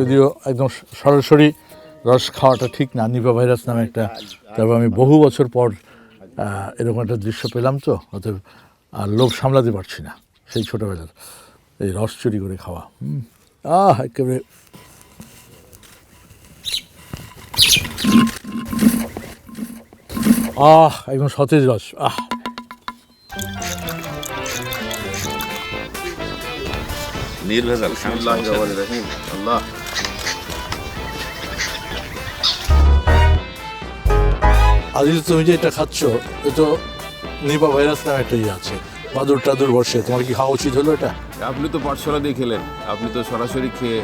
যদিও একদম সরাসরি রস খাওয়াটা ঠিক না নিপা ভাইরাস নামে একটা তারপর আমি বহু বছর পর এরকম একটা দৃশ্য পেলাম তো, অতএব আর লোভ সামলাতে পারছি না সেই ছোটোবেলার এই রস চুরি করে খাওয়া। আহ, একেবারে আহ, একদম সতেজ রস, আহ নির্ভেজাল আল্লাহ। আজিজ তুমি যে এটা খাচ্ছ এ তো নিপা ভাইরাস নামে একটা ইয়ে আছে। বাদুর টাদুর বসে তোমার কি খাওয়া উচিত হলো এটা? আপনি তো পাঠশালা দিয়ে খেলেন আপনি তো সরাসরি খেয়ে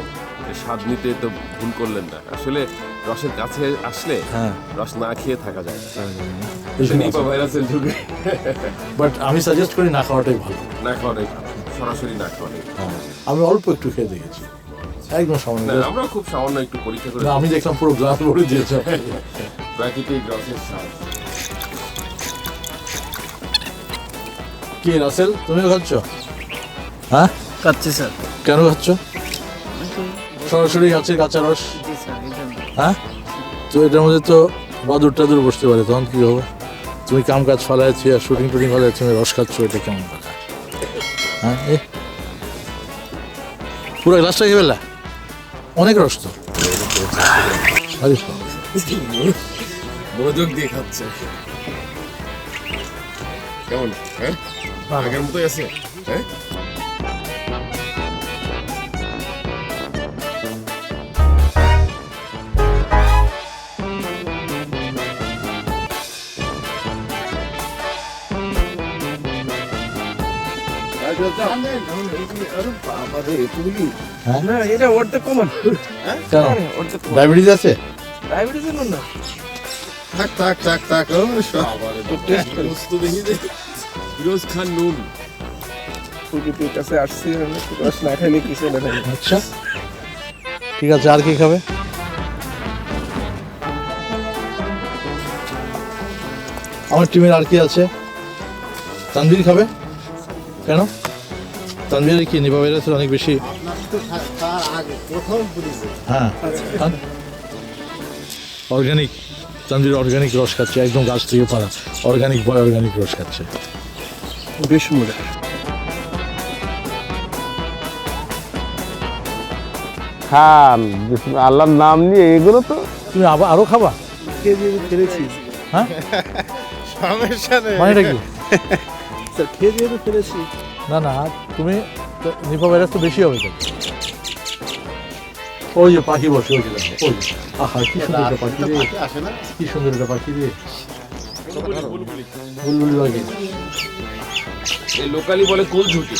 স্বাদ নিতে তো ভুল করলেন না। আসলে রসের কাছে আসলে হ্যাঁ। রস না খেয়ে থাকা যায় নিপা ভাইরাসের যুগে। বাট আমি সাজেস্ট করি না খাওয়াটাই ভালো। না খাওয়াটাই ভালো। সরাসরি না খাওয়াটাই হ্যাঁ। আমি অল্প একটু খেয়ে দেখেছি। একদম সামান্য আমরা খুব সামান্য একটু পরীক্ষা করে আমি দেখলাম পুরো গ্লাস ভরে দিয়েছে। প্রাকৃতিক রসের স্বাদ। কি রাসেল তুমিও খাচ্ছ? হ্যাঁ? খাচ্ছি স্যার। কেন খাচ্ছ? সরাসরি গাছের কাঁচা রস। হ্যাঁ? তো এটার মধ্যে তো বাদুর টাদুর বসতে পারে তখন কি হবে? তুমি কাম কাজ ফলাইছি আর শুটিং টুটিং ফলাই তুমি রস খাচ্ছ এটা কেমন? হ্যাঁ এ। পুরো গ্লাসটা খেয়ে ফেললা অনেক রস তো। মনোযোগ দিয়ে খাচ্ছে। কেমন? হ্যাঁ? আগের মতোই আছে? হ্যাঁ? ডায়াবেটিস আছে? ডায়াবেটিস না থাক থাক থাক থাক ও, সব। আবার তো টেস্ট তো দেখি যে ফিরোজ খান নুন প্রকৃতির কাছে আসছি রস না খাইলে কিছু না আচ্ছা। ঠিক আছে আর কি খাবে? আমার টিমের আর কি আছে? তানভীর খাবে? কেন? তানভীরের কি নিপা ভাইরাসের অনেক বেশি? তার আগে প্রথম পুলিশে হ্যাঁ অর্গানিক তানভীর অর্গানিক রস খাচ্ছে একদম গাছ থেকে পারা অর্গানিক বয় অর্গানিক রস খাচ্ছে। বেশ মজা খান আল্লাহর নাম নিয়ে এগুলো তো তুমি আবার আরও খাবা? খেয়ে দিয়ে ফেলেছি। হ্যাঁ? সমস্যা নেই। মানেটা কি? স্যার খেয়ে দিয়ে তো ফেলেছি। না না তুমি নিপা ভাইরাস তো বেশি হবে ওই যে পাখি বসে ওই যে আহা কি সুন্দর একটা পাখি রে। কি সুন্দর একটা পাখি রে। বুলবুলি পাখি এই লোকালি বলে কুল ঝুটি